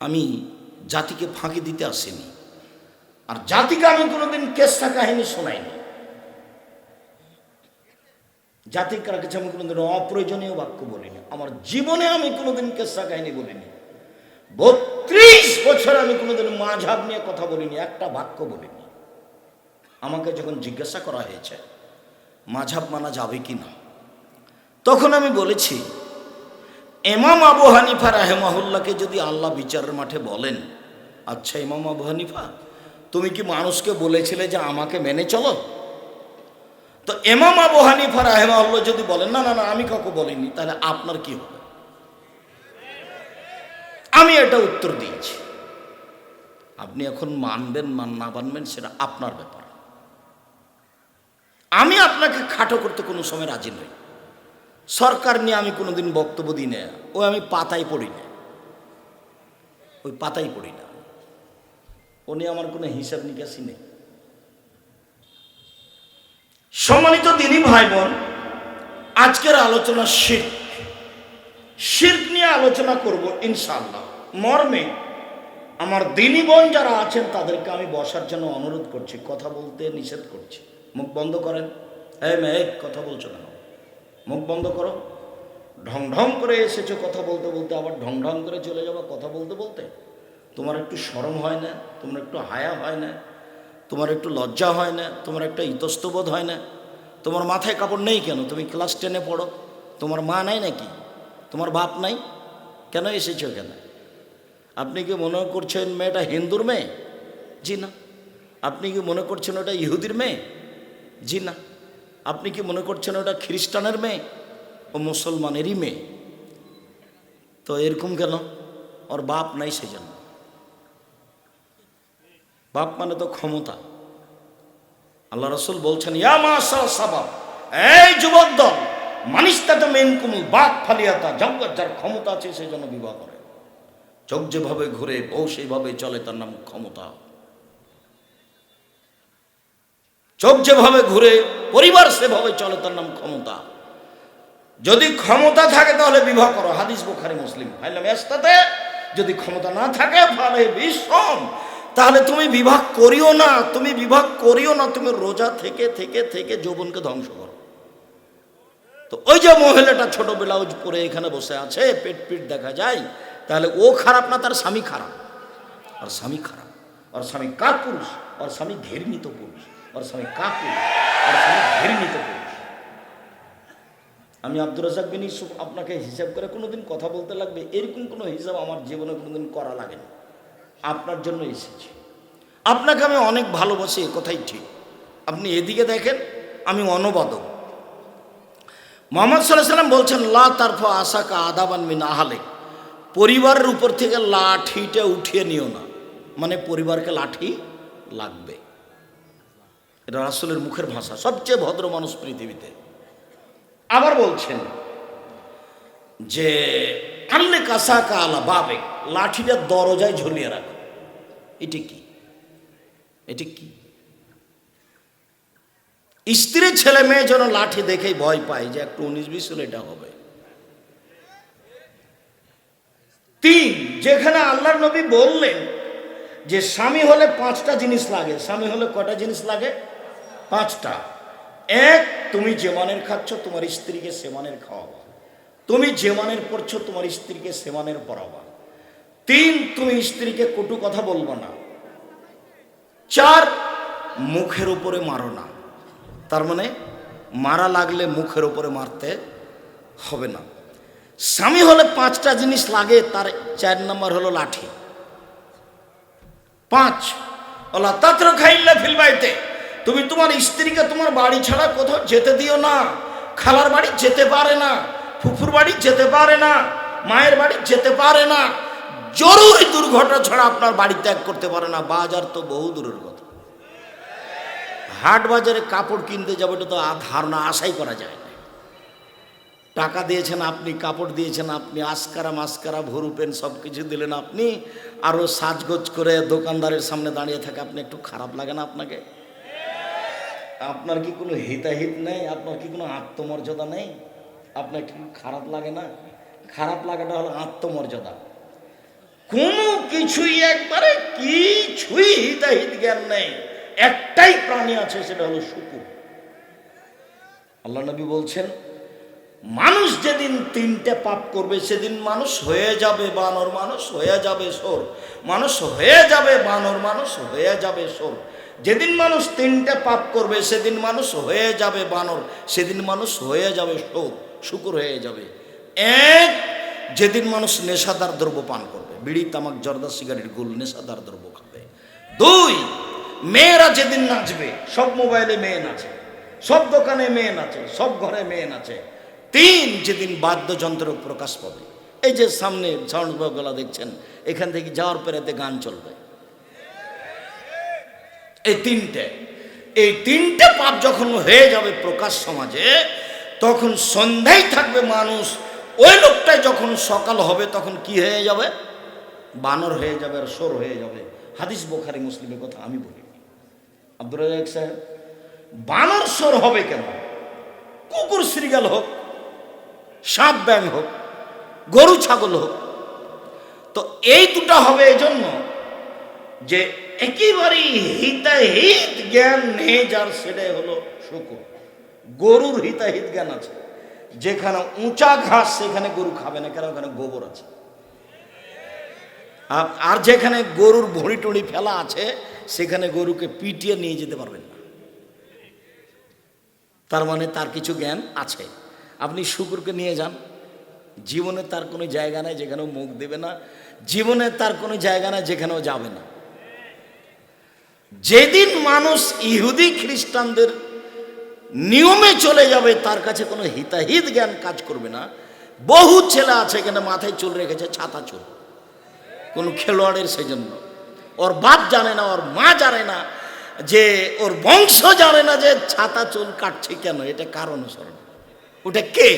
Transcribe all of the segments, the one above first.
আমি জাতিকে ফাঁকি দিতে আসিনি। আর জাতিকে আমি কোনোদিন কেসটা কাহিনী শোনাইনি। জাতির কাছে আমি কোনোদিন অপ্রয়োজনীয় বাক্য বলিনি। আমার জীবনে আমি কোনোদিন কেসা কাহিনী বলিনি। বত্রিশ বছর আমি কোনোদিন মাঝাব নিয়ে কথা বলিনি, একটা বাক্য বলিনি। আমাকে যখন জিজ্ঞাসা করা হয়েছে, মাঝাব মানা যাবে কি না তখন আমি বলেছি এমাম আবু হানিফা রাহেমাহুল্লাহকে যদি আল্লাহ বিচারের মাঠে বলেন আচ্ছা ইমাম আবু হানিফা, তুমি কি মানুষকে বলেছিলে যে আমাকে মেনে চলো? তো এমাম আবু হানিফা রাহেমাহুল্লাহ যদি বলেন, না না না, আমি কাউকে বলিনি, তাহলে আপনার কি হবে? আমি এটা উত্তর দিয়েছি। আপনি এখন মানবেন, মান না মানবেন, সেটা আপনার ব্যাপার। আমি আপনাকে খাটো করতে কোনো সময় রাজি নই। সরকার নিয়ে আমি কোনোদিন বক্তব্য দিই না। ওই আমি পাতায় পড়ি না। ওই পাতায় পড়ি না। ও নিয়ে আমার কোনো হিসাব নিকাশি নেই। সম্মানিত দিনই ভাই বোন আজকের আলোচনা শির্ক। শির্ক নিয়ে আলোচনা করব ইনশাআল্লাহ। মর্মে আমার দিনী বোন যারা আছেন, তাদেরকে আমি বসার জন্য অনুরোধ করছি, কথা বলতে নিষেধ করছি। মুখ বন্ধ করেন। হ্যাঁ মেয়ে, কথা বলছো কেন? মুখ বন্ধ করো। ঢং ঢং করে এসেছ কথা বলতে বলতে, আবার ঢং ঢং করে চলে যাবা কথা বলতে বলতে। তোমার একটু শরম হয় না, তোমার একটু হায়া হয় না, তোমার একটু লজ্জা হয় না, তোমার একটা ইতস্তবোধ হয় না। তোমার মাথায় কাপড় নেই কেন? তুমি ক্লাস টেনে পড়ো। তোমার মা নাই নাকি? তোমার বাপ নাই? কেন এসেছ কেন আপনি কি মনে করছেন মেয়েটা হিন্দুর মেয়ে? জি না। আপনি কি মনে করছেন ওটা ইহুদির মেয়ে? জি না। আপনি কি মনে করছেন ওটা খ্রিস্টানের মেয়ে ও মুসলমানেরই মেয়ে? তো এরকম কেন? ওর বাপ নাই সেজন্য। বাপ মানে তো ক্ষমতা। আল্লাহ রসুল বলছেন মেন বাপ যার ক্ষমতা আছে সেই জন্য বিবাহ করে। চোখ যেভাবে ঘুরে বউ সেইভাবে চলে, তার নাম ক্ষমতা। চোখ যেভাবে ঘুরে, পরিবার সেভাবে চলে তার নাম ক্ষমতা। যদি ক্ষমতা থাকে তাহলে বিবাহ করো। হাদিস বোখারি, মুসলিম। এস্তাতে যদি ক্ষমতা না থাকে ফলে বিষম। তাহলে তুমি বিবাহ করিও না, তুমি বিবাহ করিও না, তুমি রোজা থেকে থেকে থেকে যৌবনকে ধ্বংস করো। তো ওই যে মহিলাটা ছোট ব্লাউজ পরে এখানে বসে আছে, পেট পিট দেখা যায়, তাহলে ও খারাপ না, তার স্বামী খারাপ। আর স্বামী খারাপ। আর স্বামী কাক পুরুষ আর স্বামী ঘৃণিত পুরুষ আর স্বামী কাক আর স্বামী ঘৃণিত পুরুষ। আমি আব্দুর রাজাক বিন ইউসুফ আপনাকে হিসাব করে কোনোদিন কথা বলতে লাগবে, এরকম কোনো হিসাব আমার জীবনে কোনোদিন করা লাগেনি। আপনার জন্য এসেছি। আপনাকে আমি অনেক ভালোবাসি কথাই ঠিক। আপনি এদিকে দেখেন, আমি অনবাদক। মোহাম্মদ সাল্লাহ সাল্লাম বলছেন, লা তারফা আশাকা আদাবান মিন আহালে পরিবারের উপর থেকে লাঠিটা উঠিয়ে নিও না। মানে পরিবারকে লাঠি লাগবে। এটা রাসুলের মুখের ভাষা সবচেয়ে ভদ্র মানুষ পৃথিবীতে। আবার বলছেন যে আনলে কাসা কালা বাবে লাঠিটা দরজায় ঝুলিয়ে রাখো। এটি কি? এটি কি? স্ত্রীর ছেলে মেয়ে যেন লাঠি দেখেই ভয় পায় যে একটু উনিশ বিশ হলে এটা হবে। তিন যেখানে আল্লাহর নবী বললেন যে স্বামী হলে পাঁচটা জিনিস লাগে স্বামী হলে কটা জিনিস লাগে? পাঁচটা। এক, তুমি যে মানের খাচ্ছ, তোমার স্ত্রীকে সে মানের খাওয়াবা। তুমি যে মানের পড়ছো, তোমার স্ত্রীকে সে মানের পড়াবা। তিন, তুমি স্ত্রীকে কটু কথা বলব না। চার, মুখের উপরে মারো না। তার মানে মারা লাগলে মুখের উপরে মারতে হবে না। স্বামী হলে পাঁচটা জিনিস লাগে, তার চার নম্বর হলো লাঠি। পাঁচ, ওলা তাত্র খাইল্লা ফিলবাইতে তুমি তোমার স্ত্রীকে তোমার বাড়ি ছাড়া কোথাও যেতে দিও না। খালার বাড়ি যেতে পারে না, ফুফুর বাড়ি যেতে পারে না, মায়ের বাড়ি যেতে পারে না। জরুরি দুর্ঘটনা ছাড়া আপনার বাড়ি ত্যাগ করতে পারে না, বাজার তো বহু দূরের কথা। হাট বাজারে কাপড় কিনতে যাবে, এটা তো ধারণা, আশাই করা যায় না। টাকা দিয়েছেন আপনি, কাপড় দিয়েছেন আপনি, আসকারা মাস্কারা, ভরু, পেন সব কিছু দিলেন আপনি আরও সাজগোজ করে দোকানদারের সামনে দাঁড়িয়ে থাকে, আপনি একটু খারাপ লাগে না আপনাকে? আপনার কি কোনো হিতাহিত নেই? আপনার কি কোনো আত্মমর্যাদা নেই? আপনার কি খারাপ লাগে না? খারাপ লাগাটা হলো আত্মমর্যাদা। কোনো কিছুই একবারে কিছুই হিতাহিত জ্ঞান নেই। একটাই প্রাণী আছে, সেটা হলো শুকুর। আল্লাহ নবী বলছেন, মানুষ যেদিন তিনটে পাপ করবে, সেদিন মানুষ হয়ে যাবে বানর, মানুষ হয়ে যাবে সোর। মানুষ হয়ে যাবে বানর, মানুষ হয়ে যাবে সোর। যেদিন মানুষ তিনটে পাপ করবে, সেদিন মানুষ হয়ে যাবে বানর, সেদিন মানুষ হয়ে যাবে সোর শুকুর হয়ে যাবে। এক, যেদিন মানুষ নেশাদার দ্রব্য পান করবে, বিড়ি, তামাক, জর্দা, সিগারেট, গুল, নেশাদার দ্রব্য খাবে। দুই, মেয়েরা যেদিন নাচবে, সব মোবাইলে মেয়ে নাচে, সব দোকানে মেয়ে নাচে, সব ঘরে মেয়ে নাচে। তিন, যেদিন বাদ্যযন্ত্র প্রকাশ পাবে, এই যে সামনে সাউন্ড গলা দেখছেন, এখান থেকে যাওয়ার পেরেতে গান চলবে। এই তিনটে। এই তিনটে পাপ যখন হয়ে যাবে প্রকাশ সমাজে, তখন সন্ধ্যায় থাকবে মানুষ। ওই লোকটাই যখন সকাল হবে, তখন কি হয়ে যাবে? বানর হয়ে যাবে আর সোর হয়ে যাবে। হাদিস বোখারি, মুসলিমের কথা আমি বলি। আব্দুর রাজাক সাহেব, বানর সোর হবে কেন? কুকুর শ্রীগাল হোক, সাপ ব্যাং হোক, গরু ছাগল হোক। তো এই দুটা হবে এই জন্য যে একেবারেই হিতাহিত জ্ঞান নেই, যার সেটাই হলো শুকুর। গরুর হিতাহিত জ্ঞান আছে। যেখানে উঁচা ঘাস, সেখানে গরু খাবে না কেন ওখানে গোবর আছে। আর- যেখানে গরুর ভড়ি টড়ি ফেলা আছে, সেখানে গরুকে পিটিয়ে নিয়ে যেতে পারবেন না। তার মানে তার কিছু জ্ঞান আছে। আপনি শুকুরকে নিয়ে যান। জীবনে তার কোনো জায়গা নেই যেখানেও মুখ দেবে না। জীবনে তার কোনো জায়গা নাই যেখানেও যাবে না। যেদিন মানুষ ইহুদি খ্রিস্টানদের নিয়মে চলে যাবে, তার কাছে কোনো হিতাহিত জ্ঞান কাজ করবে না। বহু ছেলে আছে এখানে মাথায় চুল রেখেছে, ছাতা চুল। কোনো খেলোয়াড়ের সেজন্য। ওর বাপ জানে না, ওর মা জানে না যে, ওর বংশ জানে না যে ছাতা চুল কাটছে কেন, এটা কার অনুসরণ ওটা কে?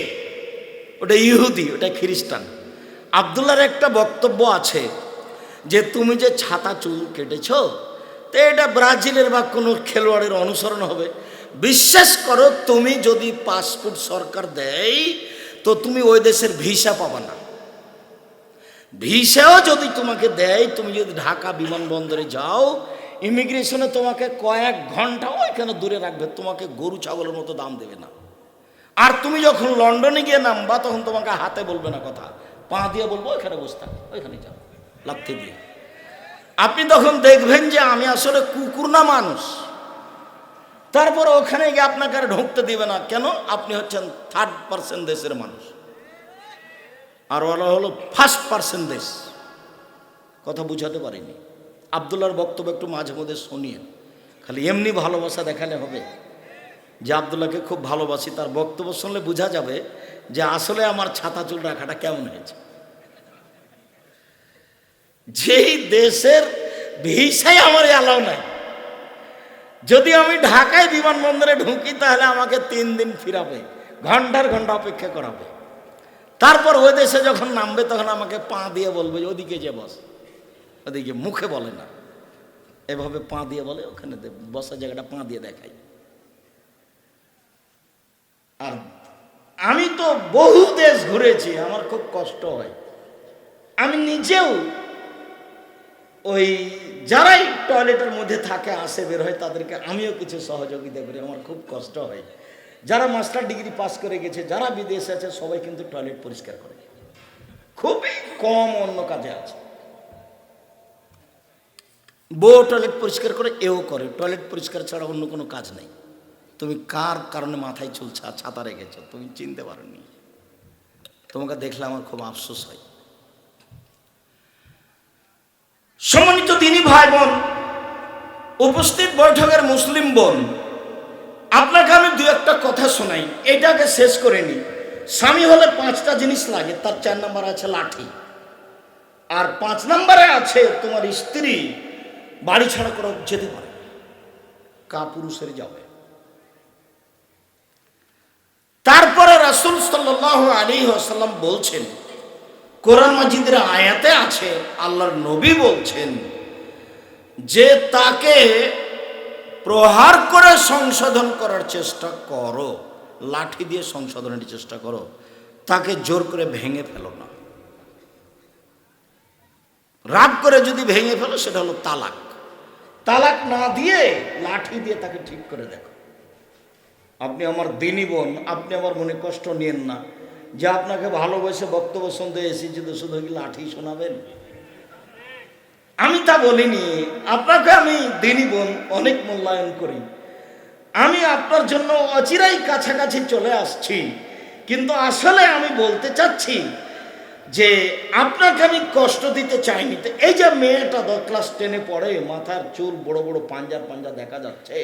ওটা ইহুদি, ওটা খ্রিস্টান। আবদুল্লার একটা বক্তব্য আছে যে, তুমি যে ছাতা চুল কেটেছ তো এটা ব্রাজিলের বা কোনো খেলোয়াড়ের অনুসরণ হবে। বিশ্বাস করো, তুমি যদি পাসপোর্ট সরকার দেয়, তো তুমি ওই দেশের ভিসা পাবা না। ভিসাও যদি তোমাকে দেয়, তুমি যদি ঢাকা বিমানবন্দরে যাও, ইমিগ্রেশনে তোমাকে কয়েক ঘণ্টা ওইখানে দূরে রাখবে, তোমাকে গরু ছাগলের মতো দাম দেবে না। আর তুমি যখন লন্ডনে গিয়ে নামবা, তখন তোমাকে হাতে বলবে না কথা। পা দিয়ে বলব, ওইখানে বসে থাকো, ওইখানে যাও। লাথি দিয়ে। আপনি তখন দেখবেন যে আমি আসলে কুকুর না মানুষ। তারপর ওখানে গিয়ে আপনাকে আর ঢুকতে দিবে না। কেন? আপনি হচ্ছেন থার্ড পার্সেন্ট দেশের মানুষ। আর ওরা হলো ফার্স্ট পার্সেন্ট দেশ। কথা বুঝাতে পারিনি। আবদুল্লার বক্তব্য একটু মাঝে মধ্যে শুনিয়েন খালি এমনি ভালোবাসা দেখালে হবে। যে আবদুল্লাহকে খুব ভালোবাসি, তার বক্তব্য শুনলে বোঝা যাবে যে আসলে আমার ছাতা চুল রাখাটা কেমন হয়েছে। যেই দেশের ভিসাই আমার অ্যালাউ নাই। যদি আমি ঢাকায় বিমানবন্দরে ঢুকি, তাহলে আমাকে তিন দিন ফিরাবে, ঘণ্টার ঘণ্টা অপেক্ষা করাবে। তারপর ওই দেশে যখন নামবে, তখন আমাকে পা দিয়ে বলবে, ওদিকে যে বস। ওদিকে মুখে বলে না। এভাবে পা দিয়ে বলে, ওখানে বসার জায়গাটা পা দিয়ে দেখাই আর আমি তো বহু দেশ ঘুরেছি, আমার খুব কষ্ট হয়। আমি নিজেও ওই যারাই টয়লেটের মধ্যে থাকে, আসে, বের হয়, তাদেরকে আমিও কিছু সহযোগিতা করি। আমার খুব কষ্ট হয়। যারা মাস্টার ডিগ্রি পাস করে গেছে, যারা বিদেশে আছে, সবাই কিন্তু টয়লেট পরিষ্কার করে। খুবই কম অন্য কাজে আছে। বউ টয়লেট পরিষ্কার করে, এও করে। টয়লেট পরিষ্কার ছাড়া অন্য কোনো কাজ নেই। তুমি কার কারণে মাথায় চুলছা ছাতা রেখেছ? তুমি চিনতে পারোনি। তোমাকে দেখলে আমার খুব আফসোস হয়। সম্মানিত তিনি ভাই বোন, উপস্থিত বৈঠকের মুসলিম বোন, আপনাকে আমি দু একটা কথা শোনাই, এটাকে শেষ করে নি স্বামী হলে পাঁচটা জিনিস লাগে, তার চার নাম্বার আছে লাঠি। আর পাঁচ নম্বরে আছে তোমার স্ত্রী, বাড়ি ছাড়া করে যেতে পারে কা পুরুষের যাবে। তারপরে রাসুল সাল্লাহ আলী আসাল্লাম বলছেন কোরআন মাজিদের আয়াতে আছে, আল্লাহর নবী বলছেন যে তাকে প্রহার করে সংশোধন করার চেষ্টা করো, লাঠি দিয়ে সংশোধনের চেষ্টা করো, তাকে জোর করে ভেঙে ফেলো না। রাগ করে যদি ভেঙে ফেলো, সেটা হলো তালাক। তালাক না দিয়ে লাঠি দিয়ে তাকে ঠিক করে দেখো। আপনি আমার দিনী বোন, আপনি আমার মনে কষ্ট নিয়েন না। যে আপনাকে ভালোবেসে বক্তব্য শুনতে এসেছি তো শুধু কি লাঠি শোনাবেন? আমি তা বলিনি। আপনাকে আমি দিনী বোন অনেক মূল্যায়ন করি। আমি আপনার জন্য অচিরাই কাছাকাছি চলে আসছি। কিন্তু আসলে আমি বলতে চাচ্ছি যে আপনাকে আমি কষ্ট দিতে চাইনি। এই যে মেয়েটা দশ ক্লাস টেনে পড়ে, মাথার চুল বড় বড় পাঞ্জা পাঞ্জা দেখা যাচ্ছে।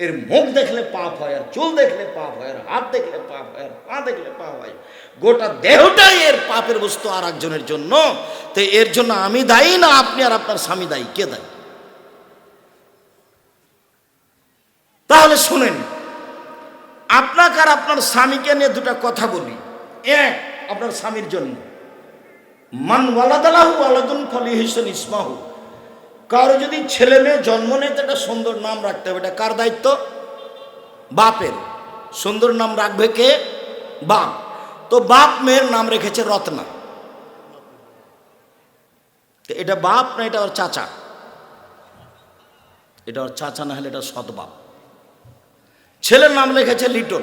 এর মুখ দেখলে পাপ হয়, আর চুল দেখলে পাপ হয়, আর হাত দেখলে পাপ হয়, আর পা দেখলে পাপ হয়। গোটা দেহটাই এর পাপের বস্তু আর একজনের জন্য। তো এর জন্য আমি দায়ী না আপনি আর আপনার স্বামী দায়ী? কে দায়ী? তাহলে শুনেন, আপনাকে আর আপনার স্বামীকে নিয়ে দুটা কথা বলি। এক, আপনার স্বামীর জন্য মান ওয়ালাদালাহু আলাদুন ফলি হিসেন ইসমাহু। কারও যদি ছেলে মেয়ে জন্ম নেয় একটা সুন্দর নাম রাখতে হবে। এটা কার দায়িত্ব? বাপের। সুন্দর নাম রাখবে কে? বাপ। তো বাপ মেয়ের নাম রেখেছে রত্না। তো এটা বাপ না এটা ওর চাচা? এটা ওর চাচা না হলে এটা সৎ বাপ। ছেলের নাম লিখেছে লিটন।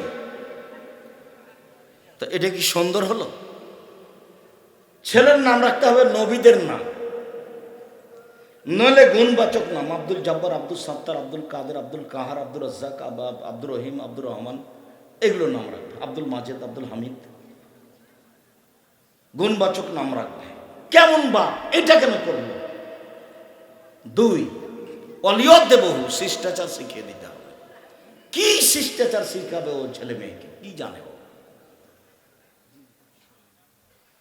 তো এটা কি সুন্দর হলো? ছেলের নাম রাখতে হবে নবীদের নাম। নইলে গুণবাচক নাম, আব্দুল জব্বার, আব্দুল সাত্তার, আব্দুল কাদের, আব্দুল কাহার আব্দুল রাজ্জাক আবাব আব্দুর রহিম, আব্দুর রহমান, এগুলো নাম রাখবে। আব্দুল মাজেদ, আব্দুল হামিদ। গুণবাচক নাম রাখবে। কেমন বা? এটা কেন করল? দুই, অলিয়ত দেবহু শিষ্টাচার শিখিয়ে দিতে হবে। কি শিষ্টাচার শিখাবে ও ছেলে মেয়েকে? কি জানে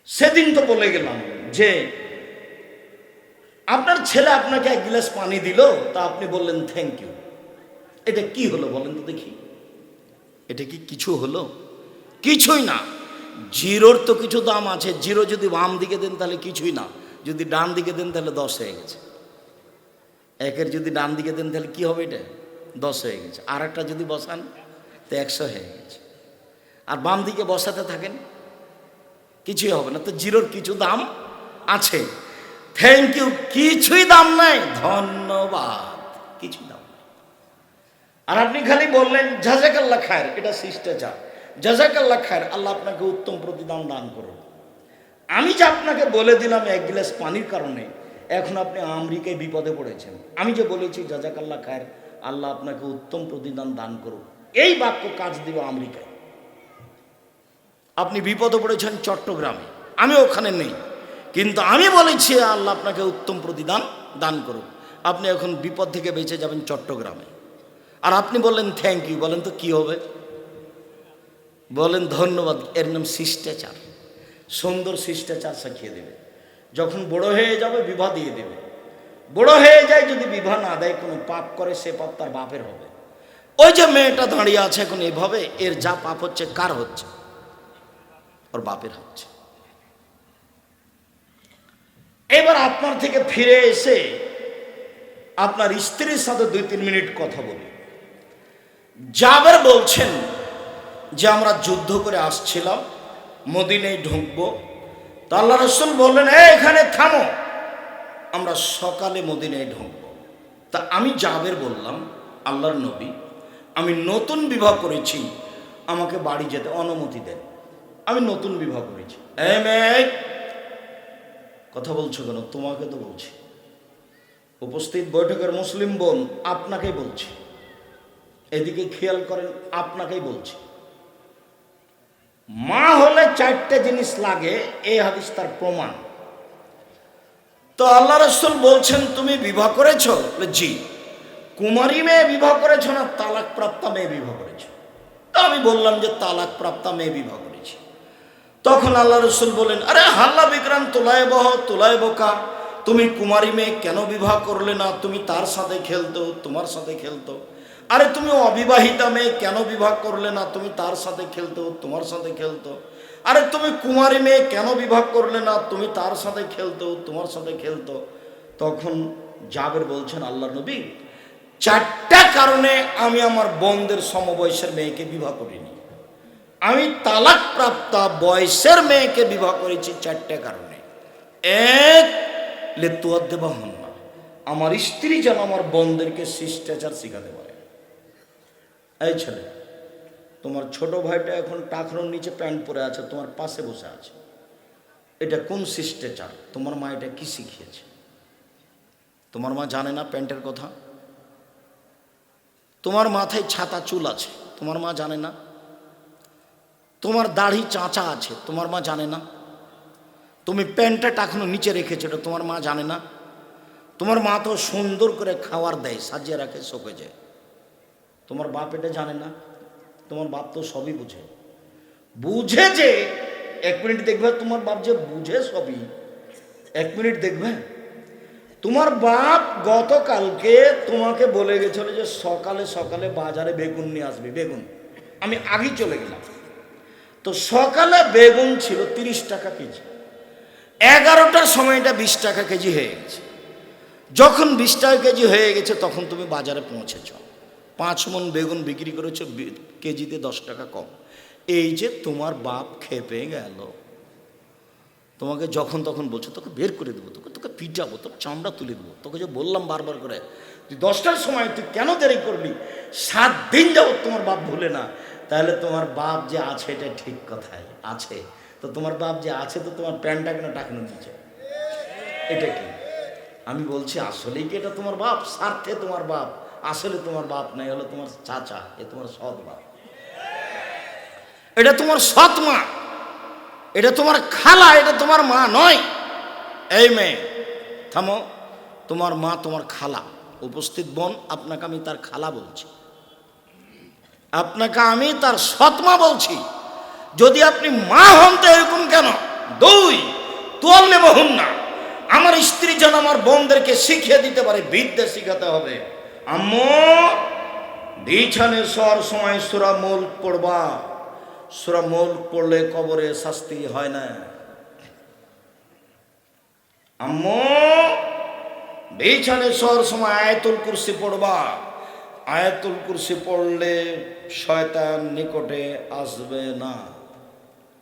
সেদিন তো বলে গেলাম যে আপনার ছেলে আপনাকে এক গ্লাস পানি দিল, তা আপনি বললেন থ্যাংক ইউ এটা কি হলো বলেন তো দেখি। এটা কি কিছু হলো? কিছুই না। জিরোর তো কিছু দাম আছে। জিরো যদি বাম দিকে দেন তাহলে কিছুই না। যদি ডান দিকে দেন তাহলে দশ হয়ে গেছে। একের যদি ডান দিকে দেন তাহলে কি হবে এটা? দশ হয়ে গেছে। আর একটা যদি বসান, তো একশো হয়ে গেছে। আর বাম দিকে বসাতে থাকেন, কিছুই হবে না। তো জিরোর কিছু দাম আছে। থ্যাংক ইউ কিছুই দাম নাই। ধন্যবাদ। কিছুই দাম নাই। আর আপনি খালি বললেন জাজাকাল্লা খায়ের। এটা শিষ্টাচার। জাজাকাল্লা খায়ের, আল্লাহ আপনাকে উত্তম প্রতিদান দান করুন। আমি যে আপনাকে বলে দিলাম এক গ্লাস পানির কারণে, এখন আপনি আমেরিকায় বিপদে পড়েছেন। আমি যে বলেছি জাজাকাল্লা খায়ের, আল্লাহ আপনাকে উত্তম প্রতিদান দান করুন। এই বাক্য কাজ দিব আমেরিকায়। আপনি বিপদে পড়েছেন চট্টগ্রামে। আমি ওখানে নেই। কিন্তু আমি বলেছি আল্লাহ, আপনাকে উত্তম প্রতিদান দান করুক আপনি এখন বিপদ থেকে বেঁচে যাবেন চট্টগ্রামে। আর আপনি বললেন, থ্যাংক ইউ। বলেন তো, কি হবে? বলেন, ধন্যবাদ। এর নাম শিষ্টাচার। সুন্দর শিষ্টাচার শিখিয়ে দেবে। যখন বড় হয়ে যাবে, বিবাহ দিয়ে দেবে। বড় হয়ে যায়, যদি বিবাহ না দেয়, কোনো পাপ করে, সে পাপ তার বাপের হবে। ওই যে মেয়েটা দাঁড়িয়ে আছে এখন এভাবে, এর যা পাপ হচ্ছে, কার হচ্ছে? ওর বাপের হচ্ছে। এবার আপনার থেকে ফিরে এসে আপনার স্ত্রীর সাথে দুই তিন মিনিট কথা বলি। জাবের বলছেন যে আমরা যুদ্ধ করে আসছিলাম মদিনেই ঢুকবো। তো আল্লাহ রসুল বললেন "এই, এখানে থামো। আমরা সকালে মদিনায় ঢুকবো। তা আমি জাবের বললাম আল্লাহর নবী আমি নতুন বিবাহ করেছি আমাকে বাড়ি যেতে অনুমতি দেন। আমি নতুন বিবাহ করেছি। মেয়ে কথা বলছো কেন? তোমাকে তো বলছি। উপস্থিত বৈঠকের মুসলিম বোন আপনাকেই বলছি। এদিকে খেয়াল করেন, আপনাকেই বলছি। মা হলে চারটে জিনিস লাগে এই হাদিস তার প্রমাণ। তো আল্লাহ রসুল বলছেন, তুমি বিবাহ করেছ? জি। কুমারী মেয়ে বিবাহ করেছ না তালাক প্রাপ্তা মেয়ে বিবাহ করেছ? তো আমি বললাম যে তালাক প্রাপ্তা মেয়ে বিবাহ তখন আল্লাহ রসুল বলেন, আরে হাল্লা বিক্রাম তোলায় বহ তোলায় বোকা তুমি কুমারী মেয়ে কেন বিবাহ করলে না? তুমি তার সাথে খেলতো, তোমার সাথে খেলতো। আরে তুমি অবিবাহিতা মেয়ে কেন বিবাহ করলে না? তুমি তার সাথে খেলতো, তোমার সাথে খেলতো। আরে তুমি কুমারী মেয়ে কেন বিবাহ করলে না? তুমি তার সাথে খেলতো, তোমার সাথে খেলতো। তখন জাবের বলছেন, আল্লাহ নবী, চারটা কারণে আমি আমার বোনদের সমবয়সের মেয়েকে বিবাহ করিনি। আমি তালাক প্রাপ্তা বয়সের মেয়েকে বিবাহ করেছি চারটে কারণে। এক লে তোয়ার দেবা হন না। আমার স্ত্রী যেন আমার বোনদেরকে শিষ্টাচার শেখাতে পারে। এই ছেলে, তোমার ছোট ভাইটা এখন টাকরোর নিচে প্যান্ট পরে আছে, তোমার পাশে বসে আছে। এটা কোন শিষ্টাচার? তোমার মা এটা কি শিখিয়েছে? তোমার মা জানে না প্যান্টের কথা? তোমার মাথায় ছাতা চুল আছে, তোমার মা জানে না? তোমার দাড়ি চাঁচা আছে, তোমার মা জানে না। তুমি প্যান্টটা টাকানো নিচে রেখেছো, এটা তোমার মা জানে না। তোমার মা তো সুন্দর করে খাবার দেয়, সাজিয়ে রাখে, শোকে যায়। তোমার বাপ এটা জানে না, তোমার বাপ তো সবই বুঝে। বুঝে যে, এক মিনিট দেখবে, তোমার বাপ যে বুঝে সবই। এক মিনিট দেখবে, তোমার বাপ গতকালকে তোমাকে বলে গেছিল যে সকালে সকালে বাজারে বেগুন নিয়ে আসবে, বেগুন। আমি আগেই চলে গেলাম। তো সকালে বেগুন ছিল তিরিশ টাকা কেজি। এগারোটার সময়টা বিশ টাকা কেজি হয়ে গেছে। যখন বিশ টাকা কেজি হয়ে গেছে, তখন তুমি বাজারে পৌঁছেছ। পাঁচ মন বেগুন বিক্রি করেছ কেজিতে দশ টাকা কম। এই যে তোমার বাপ খেপে গেল। তোমাকে যখন তখন বলছো, তোকে বের করে দেবো, তোকে তোকে পিটাবো, তোর চামড়া তুলে দেবো, তোকে যে বললাম বারবার করে, তুই দশটার সময় তুই কেন দেরি করলি? সাত দিন যাব তোমার বাপ ভুলে না। তাহলে তোমার বাপ যে আছে এটা ঠিক কথাই, আছে। তো তোমার বাপ যে আছে, তো তোমার প্যান্টটা কেন টাকানো দিচ্ছে এটা কি? আমি বলছি, আসলেই কি এটা তোমার বাপ? স্বার্থে তোমার বাপ। আসলে তোমার বাপ নাই, হলো তোমার চাচা, এ তোমার সৎ বাপ এটা তোমার সৎ মা। এটা তোমার খালা, এটা তোমার মা নয়। এই মেয়ে, থামো। তোমার মা তোমার খালা। উপস্থিত বোন, আপনাকে আমি তার খালা বলছি। আপনাকে আমি তার সৎ মা বলছি। যদি আপনি মা হন তো এরকম কেন? দুই তোল নেব বহুন না আমার স্ত্রী যেন আমার বোনদেরকে শিখিয়ে দিতে পারে, বিদ্যা শিখাতে হবে। আম্মু বিছানে শোয়ার সময় সুরা মূল পড়বা। সুরা মূল পড়লে কবরে শাস্তি হয় না। আম্মু বিছানে শোয়ার সময় আয়াতুল কুরসি পড়বা। আয়াতুল কুরসি পড়লে শয়তান নিকটে আসবে না।